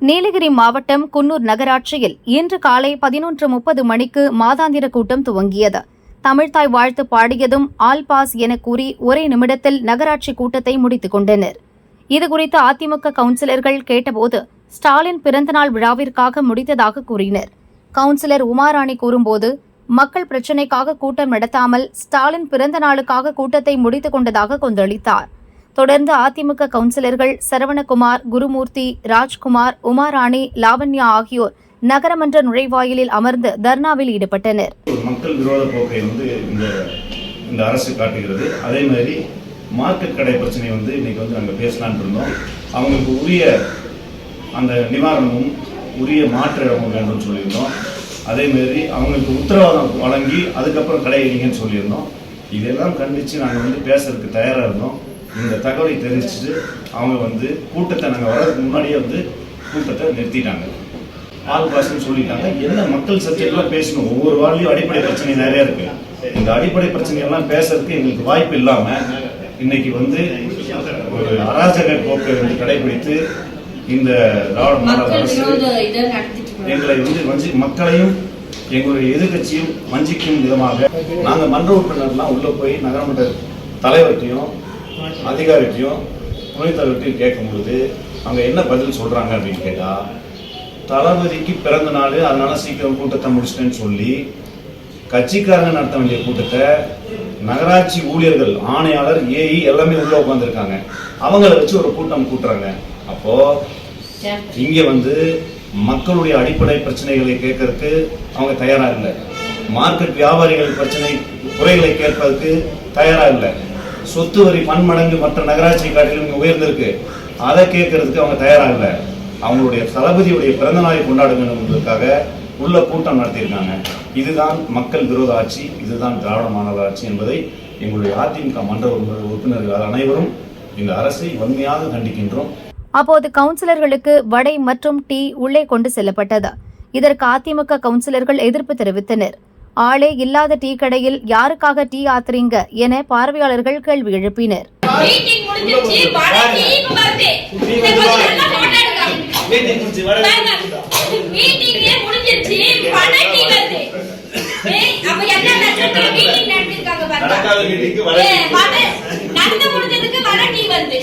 நீலகிரி மாவட்டம் குன்னூர் நகராட்சியில் இன்று காலை பதினொன்று முப்பது மணிக்கு மாதாந்திர கூட்டம் துவங்கியது. தமிழ்தாய் வாழ்த்து பாடியதும் ஆல் பாஸ் என கூறி ஒரே நிமிடத்தில் நகராட்சி கூட்டத்தை முடித்துக் கொண்டனர். இதுகுறித்து அதிமுக கவுன்சிலர்கள் கேட்டபோது ஸ்டாலின் பிறந்தநாள் விழாவிற்காக முடித்ததாக கூறினர். கவுன்சிலர் உமாராணி கூறும்போது மக்கள் பிரச்சினைக்காக கூட்டம் நடத்தாமல் ஸ்டாலின் பிறந்த நாளுக்காக கூட்டத்தை முடித்துக் கொண்டதாக கொந்தளித்தார். தொடர்ந்து அதிமுக கவுன்சிலர்கள் சரவணகுமார் குருமூர்த்தி ராஜ்குமார் உமாராணி லாவண்யா ஆகியோர் நகரமன்ற நுழைவாயிலில் அமர்ந்து தர்ணாவில் ஈடுபட்டனர். மக்கள் விரோத போக்கை வந்து இந்த இந்த அரசு காட்டுகிறது. அதே மாதிரி மார்க்கெட் கடை பிரச்சனை வந்து இன்னைக்கு வந்து நாங்கள் பேசலாம்னு இருந்தோம். அவங்களுக்கு உரிய அந்த நிவாரணமும் உரிய மாற்று இடமும் வேண்டும்னு சொல்லியிருந்தோம். அதே மாதிரி அவங்களுக்கு உத்தரவாதம் வழங்கி அதுக்கப்புறம் கடை வைங்கன்னு சொல்லியிருந்தோம். இதெல்லாம் கண்டித்து நாங்கள் வந்து பேசுறதுக்கு தயாராக இருந்தோம். இந்த தகவலை தெரிவிச்சுட்டு அவங்க வந்து கூட்டத்தை நாங்கள் வர்றதுக்கு முன்னாடியே வந்து கூட்டத்தை நிறுத்திட்டாங்க. ஆள் பாஸ்ன்னு சொல்லிட்டாங்க. என்ன மக்கள் சப்ஜெக்ட்லாம் பேசணும்? ஒவ்வொரு வாழ்லையும் அடிப்படை பிரச்சனை நிறைய இருக்கு. இந்த அடிப்படை பிரச்சனையெல்லாம் பேசுறதுக்கு எங்களுக்கு வாய்ப்பு இல்லாம இன்னைக்கு வந்து ஒரு அராஜக போக்கை வந்து கடைபிடித்து இந்த திராவிட மாடல் அரசு. எங்களை வந்து வஞ்சி மக்களையும் எங்களுடைய எதிர்க்கட்சியும் வஞ்சிக்கும் விதமாக நாங்கள் மன்ற உறுப்பினர்லாம் உள்ள போய் நகரமன்ற தலைவர்கிட்டையும் அதிகாரிகிட்டையும் துணைத் தலைவர்கிட்டையும் கேட்கும்பொழுது அவங்க என்ன பதில் சொல்கிறாங்க அப்படின்னு கேட்டால் தளபதிக்கு பிறந்த நாள் அதனால சீக்கிரம் கூட்டத்தை முடிச்சிட்டேன்னு சொல்லி கட்சிக்காரங்க நடத்த வேண்டிய கூட்டத்தை நகராட்சி ஊழியர்கள் ஆணையாளர் ஏஇ எல்லாமே உள்ள உட்காந்துருக்காங்க அவங்கள வச்சு ஒரு கூட்டம் கூட்டுறாங்க. அப்போ இங்க வந்து மக்களுடைய அடிப்படை பிரச்சனைகளை கேட்கறதுக்கு அவங்க தயாரா இல்லை. மார்க்கெட் வியாபாரிகள் பிரச்சனை குறைகளை கேட்பதற்கு தயாரா இல்லை. சொத்து வரி பன்மடங்கு மற்ற நகராட்சி காட்டிலும் இங்க உயர்ந்திருக்கு. அதை கேட்கறதுக்கு அவங்க தயாராகல. அவங்களுடைய தளபதியுடைய பிறந்த நாளை கொண்டாடுங்கிறதுக்காக உள்ள கூட்டம் நடத்தியிருக்காங்க. இதுதான் மக்கள் விரோத ஆட்சி இதுதான் திராவிட மாநகர ஆட்சி என்பதை எங்களுடைய அதிமுக மன்ற உறுப்பினர்கள் அனைவரும் இந்த அரசை வன்மையாக கண்டிக்கின்றோம். அப்போது கவுன்சிலர்களுக்கு வடை மற்றும் டீ உள்ளே கொண்டு செல்லப்பட்டது. இதற்கு அதிமுக கவுன்சிலர்கள் எதிர்ப்பு தெரிவித்தனர். ஆளே இல்லாத டீ கடையில் யாருக்காக டீ ஆத்துறீங்க என பார்வையாளர்கள் கேள்வி எழுப்பினர். நடக்காத மீட்டிங்க்கு நடந்து முடிஞ்சதுக்கு வடை டீ வருது.